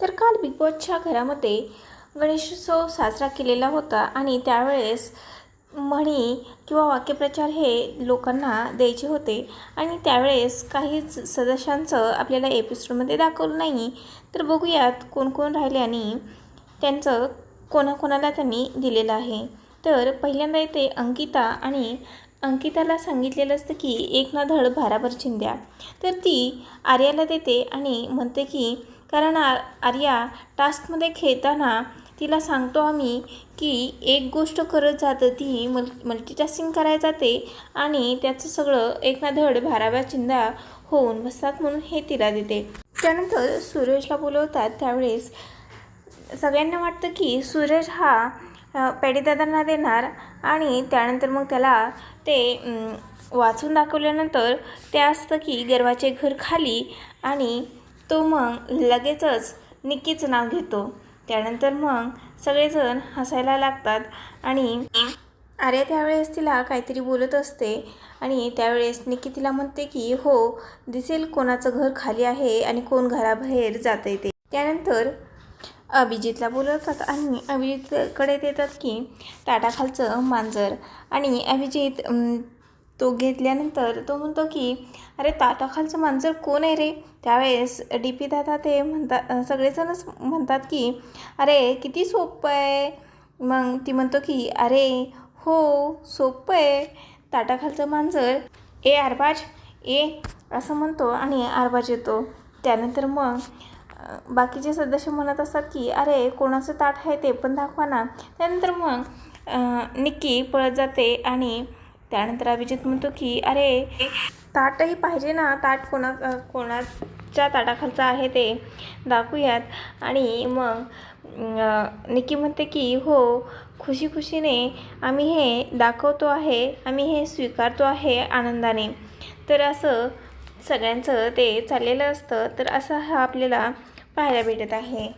तर काल बिग बॉसच्या घरामध्ये गणेशोत्सव साजरा केलेला होता आणि त्यावेळेस म्हणी किंवा वाक्यप्रचार हे लोकांना द्यायचे होते. आणि त्यावेळेस काहीच सदस्यांचं आपल्याला एपिसोडमध्ये दाखवलं नाही. तर बघूयात कोण कोण राहिले आणि त्यांचं कोणाकोणाला त्यांनी दिलेलं आहे. तर पहिल्यांदा येते अंकिता आणि अंकिताला सांगितलेलं असतं की एक ना धड भाराभर चिंध्या तर ती आर्याला देते आणि म्हणते की कारण आ आर्या टास्कमध्ये खेळताना तिला सांगतो आम्ही की एक गोष्ट करत जातं ती मल मल्टीटास्किंग करायला जाते आणि त्याचं सगळं एक ना धड भाराव्या चिंदा होऊन बसतात म्हणून हे तिला देते. त्यानंतर सूरजला बोलवतात त्यावेळेस सगळ्यांना वाटतं की सूरज हा पेडीदादांना देणार आणि त्यानंतर मग त्याला ते वाचून दाखवल्यानंतर ते असतं की गर्वाचे घर खाली आणि तो मग लगेचच निक्कीचं नाव घेतो. त्यानंतर मग सगळेजण हसायला लागतात आणि अरे त्यावेळेस तिला काहीतरी बोलत असते आणि त्यावेळेस निक्की तिला म्हणते की हो दिसेल कोणाचं घर खाली आहे आणि कोण घराबाहेर जाते ते. त्यानंतर अभिजितला बोलवतात आणि अभिजितकडे देतात की ताटाखालचं मांजर. आणि अभिजित तो घेतल्यानंतर तो म्हणतो की अरे ताटाखालचं मांजर कोण आहे रे? त्यावेळेस डी पी दादा ते म्हणतात सगळेजणच म्हणतात की अरे किती सोपं आहे. मग ती म्हणतो की अरे हो सोपं आहे. ताटाखालचं मांजर ए आरबाज ए असं म्हणतो आणि आरबाज येतो. त्यानंतर मग बाकीचे सदस्य म्हणत असतात की अरे कोणाचं ताट आहे ते पण दाखवा ना. त्यानंतर मग निक्की पळत जाते आणि त्यानंतर अभिजित म्हणतो की अरे ताटही पाहिजे ना ताट कोणा कोणाच्या ताटाखालचं आहे ते दाखवूयात. आणि मग निकी निक्की म्हणते की हो खुशी खुशीने आम्ही हे दाखवतो आहे आम्ही हे स्वीकारतो आहे आनंदाने. तर असं सगळ्यांचं ते चाललेलं असतं तर असं हा आपल्याला पाहायला भेटत आहे.